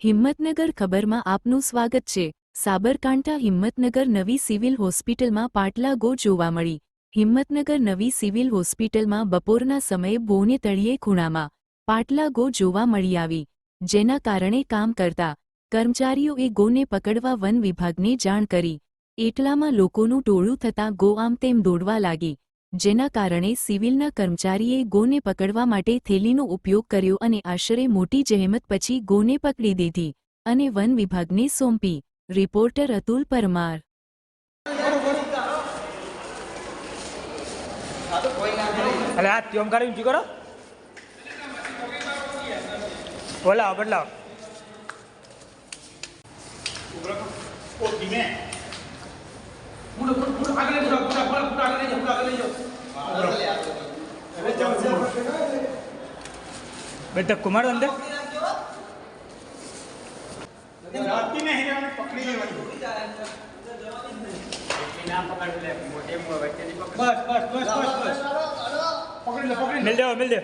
હિંમતનગર ખબરમાં આપનું સ્વાગત છે. સાબરકાંઠા હિંમતનગર નવી સિવિલ હોસ્પિટલમાં પાટલા ગો જોવા મળી. હિંમતનગર નવી સિવિલ હોસ્પિટલમાં બપોરના સમયે બોને તળિયે ખૂણામાં પાટલા ગો જોવા મળી આવી, જેના કારણે કામ કરતા કર્મચારીઓએ ગોને પકડવા વન વિભાગને જાણ કરી. એટલામાં લોકોનું ટોળું થતાં ગો આમ તેમ દોડવા લાગી. જેના કારણે સિવિલના કર્મચારીએ ગોને પકડવા માટે થેલીનો ઉપયોગ કર્યો અને આશરે મોટી જહેમત પછી ગોને પકડી દીધી અને વન વિભાગને સોંપી. રિપોર્ટર અતુલ પરમાર. અલે આ ત્યોમ કાઢી ઊંચી કરો. બોલાવો બદલાવો. બેટા કુમાર અંદર. મિલ દેવો મિલ દે